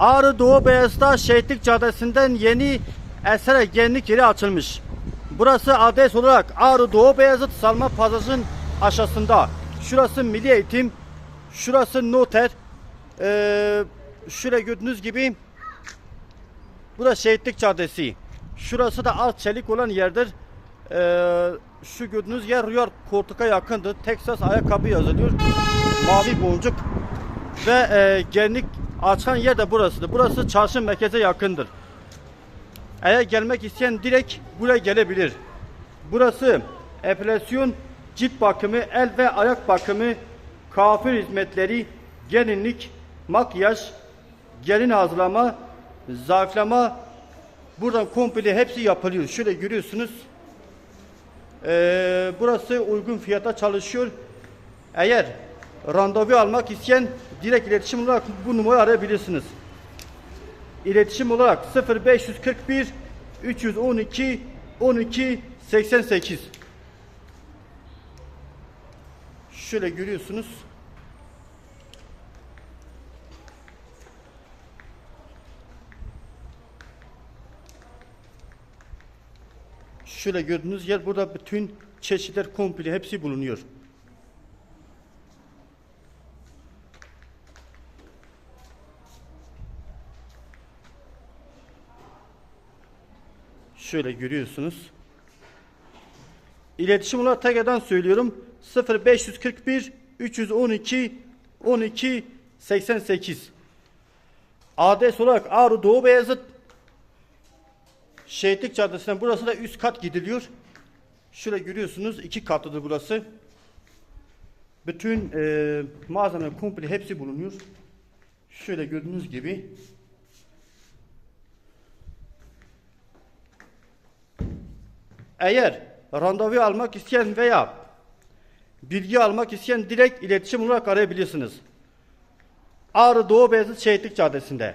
Ağrı Doğu Beyazıt'ta Şehitlik Caddesi'nden yeni esere genlik yeri açılmış. Burası adres olarak Ağrı Doğu Beyazıt Salma Pazarı'nın aşağısında. Şurası Milli Eğitim, şurası Noter. Ee, şuraya gördüğünüz gibi burası Şehitlik Caddesi. Şurası da alt çelik olan yerdir. Ee, şu gördüğünüz yer Rüyar Koltuk'a yakındır. Texas ayakkabı yazılıyor. Mavi boncuk ve e, genlik açan yer de burasıdır. Burası çarşı merkeze yakındır. Eğer gelmek isteyen direkt buraya gelebilir. Burası epilasyon, cilt bakımı, el ve ayak bakımı, kafir hizmetleri, gelinlik, makyaj, gelin hazırlama, zayıflama, buradan komple hepsi yapılıyor. Şöyle görüyorsunuz. Ee, burası uygun fiyata çalışıyor. Eğer randevu almak isteyen direkt iletişim olarak bu numarayı arayabilirsiniz. İletişim olarak 0541 312 12 88 Şöyle görüyorsunuz. Şöyle gördüğünüz yer burada bütün çeşitler komple hepsi bulunuyor. Şöyle görüyorsunuz. İletişim olarak tekrardan söylüyorum. 0541 312 12 88 Adres olarak Ağrı Doğu Beyazıt Şehitlik Caddesi'nden burası da üst kat gidiliyor. Şöyle görüyorsunuz iki katlıdır burası. Bütün e, malzeme komple hepsi bulunuyor. Şöyle gördüğünüz gibi Eğer randevu almak isteyen veya bilgi almak isteyen direkt iletişim olarak arayabilirsiniz. Ağrı Doğu Beyazıt Şehitlik Caddesi'nde.